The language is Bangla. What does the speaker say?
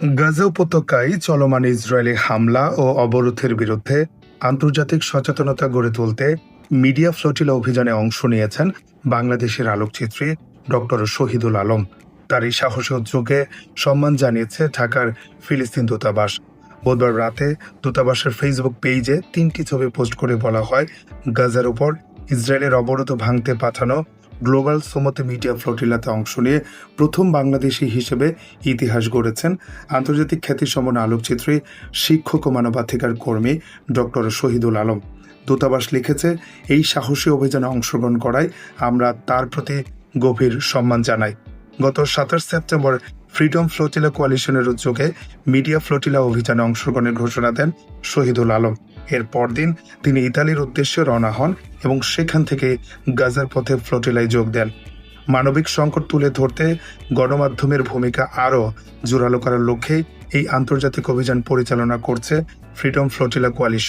গাজা উপত্যকায় চলমান ইসরায়েলি হামলা ও অবরোধের বিরুদ্ধে আন্তর্জাতিক সচেতনতা গড়ে তুলতে মিডিয়া ফ্লোটিলা অভিযানে অংশ নিয়েছেন বাংলাদেশের আলোকচিত্রী ডক্টর শহীদুল আলম। তার এই সাহসী উদ্যোগে সম্মান জানিয়েছে ঢাকার ফিলিস্তিন দূতাবাস। বুধবার রাতে দূতাবাসের ফেসবুক পেজে তিনটি ছবি পোস্ট করে বলা হয়, গাজার উপর ইসরায়েলের অবরোধ ভাঙতে পাঠানো গ্লোবাল সোমতে মিডিয়া ফ্লোটিলাতে অংশ নিয়ে প্রথম বাংলাদেশি হিসেবে ইতিহাস গড়েছেন। আন্তর্জাতিক খ্যাতিসম্পন্ন আলোকচিত্রী, শিক্ষক ও মানবাধিকার কর্মী ডক্টর শহীদুল আলম। দূতাবাস লিখেছে, এই সাহসী অভিযানে অংশগ্রহণ করায় আমরা তার প্রতি গভীর সম্মান জানাই। গত সাতাশ সেপ্টেম্বর ফ্রিডম ফ্লোটিলা কোয়ালিশনের উদ্যোগে মিডিয়া ফ্লোটিলা অভিযানে অংশগ্রহণের ঘোষণা দেন শহীদুল আলম। এর পরদিন তিনি ইতালির উদ্দেশ্যে রওনা হন এবং সেখান থেকে গাজার পথে ফ্লোটিলায় যোগ দেন। মানবিক সংকট তুলে ধরতে গণমাধ্যমের ভূমিকা আরও জোরালো করার লক্ষ্যেই এই আন্তর্জাতিক অভিযান পরিচালনা করছে ফ্রিডম ফ্লোটিলা কোয়ালিশন।